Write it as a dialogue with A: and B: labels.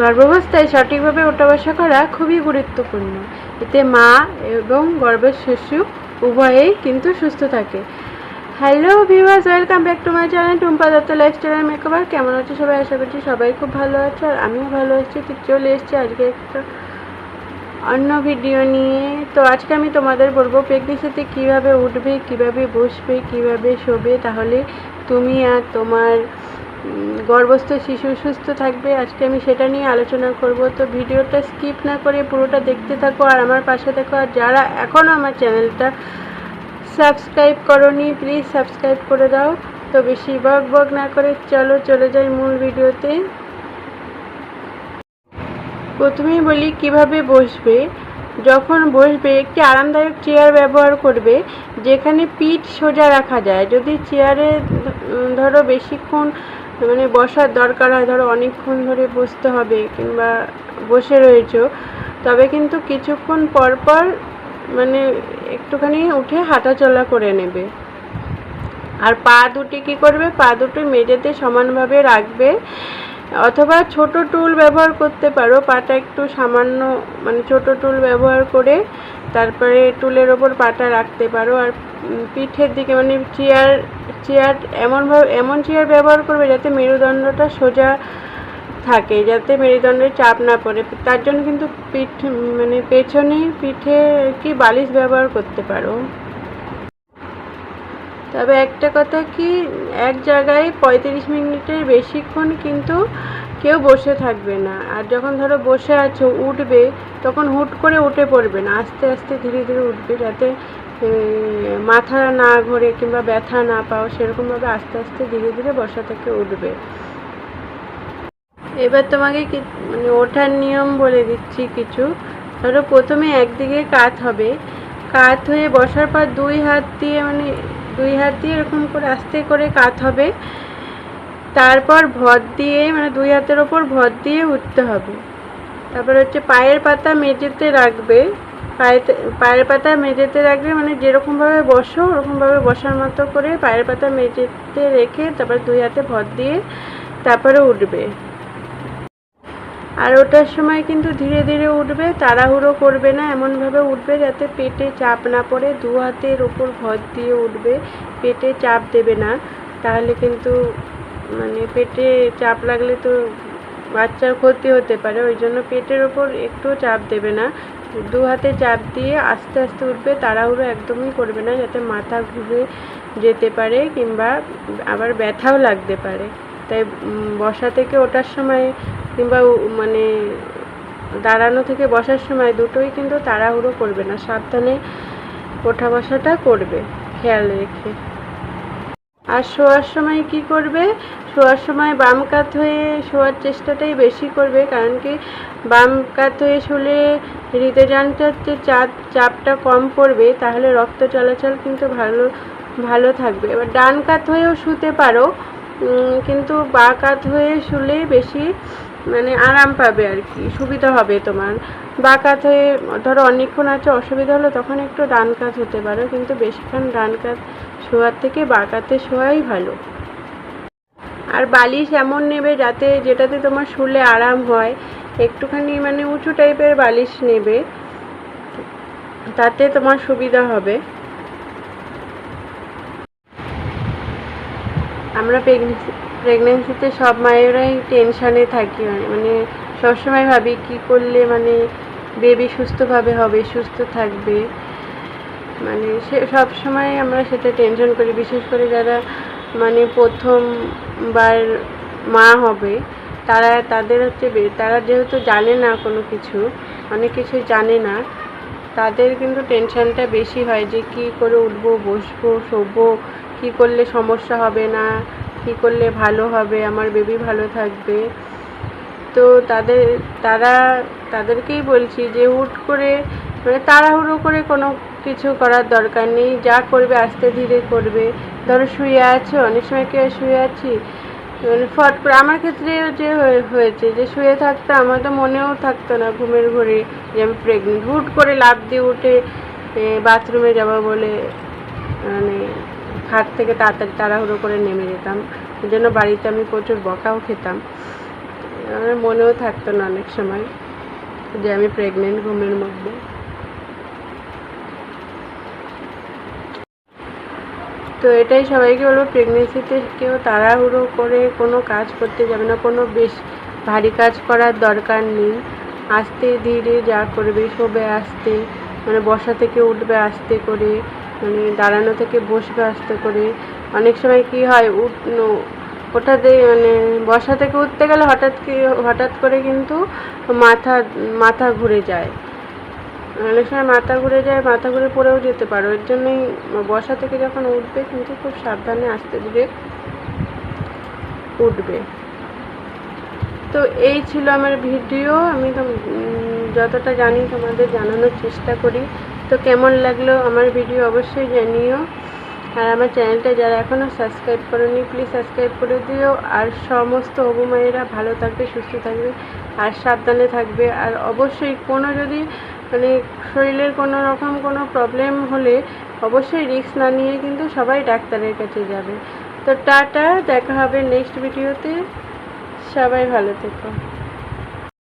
A: গর্ভাবস্থায় সঠিকভাবে ওঠা বসা করা খুবই গুরুত্বপূর্ণ। এতে মা এবং গর্ভের শিশু উভয়েই কিন্তু সুস্থ থাকে। Hello viewers welcome back to my channel Tumpa Dutta lifestyle makeover কেমন আছো সবাই? আশা করছি সবাই খুব ভালো আছে আর আমিও ভালো আছি। তো চলে এসেছি আজকে একটা অন্য ভিডিও নিয়ে। তো আজকে আমি তোমাদের বলব প্রেগনেন্সিতে কীভাবে উঠবে, কীভাবে বসবে, কীভাবে শোবে, তাহলে তুমি আর তোমার গর্ভস্থ শিশু সুস্থ থাকবে, আজকে আমি সেটা নিয়ে আলোচনা করব। তো ভিডিওটা স্কিপ না করে পুরোটা দেখতে থাকো, আর আমার পাশে থাকো। আর যারা এখনও আমার চ্যানেলটা সাবস্ক্রাইব করনি প্লিজ সাবস্ক্রাইব করে দাও। তো বেশি বক বক না করে চলো, চলে যাই মূল ভিডিওতে। প্রথমেই বলি কীভাবে বসবে। যখন বসবে, একটি আরামদায়ক চেয়ার ব্যবহার করবে, যেখানে পিঠ সোজা রাখা যায়। যদি চেয়ারে ধরো বেশিক্ষণ মানে বসার দরকার হয়, ধরো অনেকক্ষণ ধরে বসতে হবে কিংবা বসে রয়েছো। তবে কিন্তু কিছুক্ষণ পর পর মানে একটুখানি উঠে হাঁটাচলা করে নেবে। আর পা দুটি কি করবে? পা দুটি মেঝেতে সমানভাবে রাখবে। অথবা ছোট টুল ব্যবহার করতে পারো। পাটা একটু সামান্য মানে ছোট টুল ব্যবহার করে তারপরে টুলের ওপর পাটা রাখতে পারো। আর পিঠের দিকে মানে চেয়ার চেয়ার এমনভাবে এমন চেয়ার ব্যবহার করবে যাতে মেরুদণ্ডটা সোজা থাকে, যাতে মেরুদণ্ডের চাপ না পড়ে। তার জন্য কিন্তু পিঠ মানে পেছনে পিঠে কি বালিশ ব্যবহার করতে পারো। তবে একটা কথা কি, এক জায়গায় পঁয়ত্রিশ মিনিটের বেশিক্ষণ কিন্তু কেউ বসে থাকবে না। আর যখন ধরো বসে আছো, উঠবে, তখন হুট করে উঠে পড়বে না। আস্তে আস্তে ধীরে ধীরে উঠবে যাতে মাথা না ঘোরে কিংবা ব্যথা না পাও, সেরকমভাবে আস্তে আস্তে ধীরে ধীরে বসা থেকে উঠবে। এবার তোমাকে মানে ওঠার নিয়ম বলে দিচ্ছি কিছু। ধরো প্রথমে একদিকে কাত হবে। কাত হয়ে বসার পর দুই হাত দিয়ে মানে দুই হাত দিয়ে এরকম করে আস্তে করে কাত হবে। তারপর ভর দিয়ে মানে দুই হাতের ওপর ভর দিয়ে উঠতে হবে। তারপর হচ্ছে পায়ের পাতা মেঝেতে রাখবে। পায়েতে, পায়ের পাতা মেঝেতে রাখবে মানে যেরকমভাবে বসো ওরকমভাবে বসার মতো করে পায়ের পাতা মেঝেতে রেখে তারপর দুই হাতে ভর দিয়ে তারপরে উঠবে। আর ওটার সময় কিন্তু ধীরে ধীরে উঠবে, তাড়াহুড়ো করবে না এমনভাবে উঠবে যাতে পেটে চাপ না পড়ে, দু হাতের ওপর ভর দিয়ে উঠবে, পেটে চাপ দেবে না। তাহলে কিন্তু মানে পেটে চাপ লাগলে তো বাচ্চার ক্ষতি হতে পারে, ওই জন্য পেটের ওপর একটু চাপ দেবে না। দু হাতে চাপ দিয়ে আস্তে আস্তে উঠবে, তাড়াহুড়ো একদমই করবে না, যাতে মাথা ঘুরে যেতে পারে কিংবা আবার ব্যথাও লাগতে পারে। তাই বসা থেকে ওঠার সময় কিংবা মানে দাঁড়ানো থেকে বসার সময় দুটোই কিন্তু তাড়াহুড়ো করবে না, সাবধানে ওঠা বসাটা করবে, খেয়াল রেখে। আর শোয়ার সময় কি করবে? শোয়ার সময় বাম কাত হয়ে শোয়ার চেষ্টাটাই বেশি করবে, কারণ কি বাম কাত হয়ে শুলে হৃদযন্ত্রের যে চাপ, চাপটা কম পড়বে, তাহলে রক্ত চলাচল কিন্তু ভালো ভালো থাকবে। এবার ডান কাত হয়েও শুতে পারো কিন্তু বা কাত হয়ে শুলে বেশি মানে আরাম পাবে আর কি, সুবিধা হবে তোমার। বা কাত হয়ে, ধরো অনেকক্ষণ আছে, অসুবিধা হলো তখন একটু ডান কাত হতে পারো, কিন্তু বেশিক্ষণ ডান কাত শোয়ার থেকে বাঁকাতে শোয়াই ভালো। আর বালিশ এমন নেবে যাতে যেটাতে তোমার শুলে আরাম হয়, একটুখানি মানে উঁচু টাইপের বালিশ নেবে, তাতে তোমার সুবিধা হবে। আমরা প্রেগনেন্সি প্রেগনেন্সিতে সব মায়েরাই টেনশানে থাকি মানে সবসময় ভাবি কি করলে মানে বেবি সুস্থভাবে হবে, সুস্থ থাকবে। মানে সে সব সময় আমরা সেটা টেনশন করি, বিশেষ করে যারা মানে প্রথমবার মা হবে, তারা তাদের হচ্ছে তারা যেহেতু জানে না কোনো কিছু, অনেক কিছু জানে না, তাদের কিন্তু টেনশনটা বেশি হয় যে কি করে উঠবো, বসবো, শোবো, কি করলে সমস্যা হবে না, কি করলে ভালো হবে, আমার বেবি ভালো থাকবে। তো তাদের, তারা, তাদেরকেই বলছি যে হুট করে মানে তাড়াহুড়ো করে কোনো কিছু করার দরকার নেই, যা করবে আস্তে ধীরে করবে। ধরো শুয়ে আছো, অনেক সময় কেউ শুয়ে আছি? মানে ফট করে, আমার ক্ষেত্রে যে হয়ে- হয়েছে যে শুয়ে থাকতো আমার তো মনেও থাকতো না ঘুমের ঘরে যে আমি প্রেগনেন্ট হুট করে লাফ দিয়ে উঠে বাথরুমে যাব বলে মানে খাট থেকে তাড়াতাড়ি তাড়াহুড়ো করে নেমে যেতাম। এই জন্য বাড়িতে আমি প্রচুর বকাও খেতাম। আমার মনেও থাকতো না অনেক সময় যে আমি প্রেগনেন্ট ঘুমের মধ্যে। তো এটাই সবাইকে বলব প্রেগনেন্সিতে কেউ তাড়াহুড়ো করে কোনো কাজ করতে যাবে না, কোনো বেশ ভারী কাজ করার দরকার নেই। আস্তে ধীরে যা করবে, শোবে আস্তে মানে বসা থেকে উঠবে আস্তে করে মানে দাঁড়ানো থেকে বসবে আস্তে করে। অনেক সময় কি হয়, উঠ ওঠাতে মানে বসা থেকে উঠতে গেলে হঠাৎ কি, হঠাৎ করে কিন্তু মাথা মাথা ঘুরে যায়। অনেক সময় মাথা ঘুরে যায়, মাথা ঘুরে পড়েও যেতে পারো। এর জন্যই বসা থেকে যখন উঠবে কিন্তু খুব সাবধানে আস্তে ধীরে উঠবে। তো এই ছিল আমার ভিডিও। আমি যতটা জানি তোমাদের জানানোর চেষ্টা করি। তো কেমন লাগল আমার ভিডিও অবশ্যই জানিও। আর আমার চ্যানেলটা যারা এখনও সাবস্ক্রাইব করেনি, প্লিজ সাবস্ক্রাইব করে দিও। আর সমস্ত হবু মায়েরা ভালো থাকবে, সুস্থ থাকবে, আর সাবধানে থাকবে। আর অবশ্যই কোনো যদি মানে শরীরের কোনো রকম কোনো প্রবলেম হলে অবশ্যই রিস্ক না নিয়ে কিন্তু সবাই ডাক্তারের কাছে যাবে। তো টাটা, দেখা হবে নেক্সট ভিডিওতে সবাই ভালো থেকো।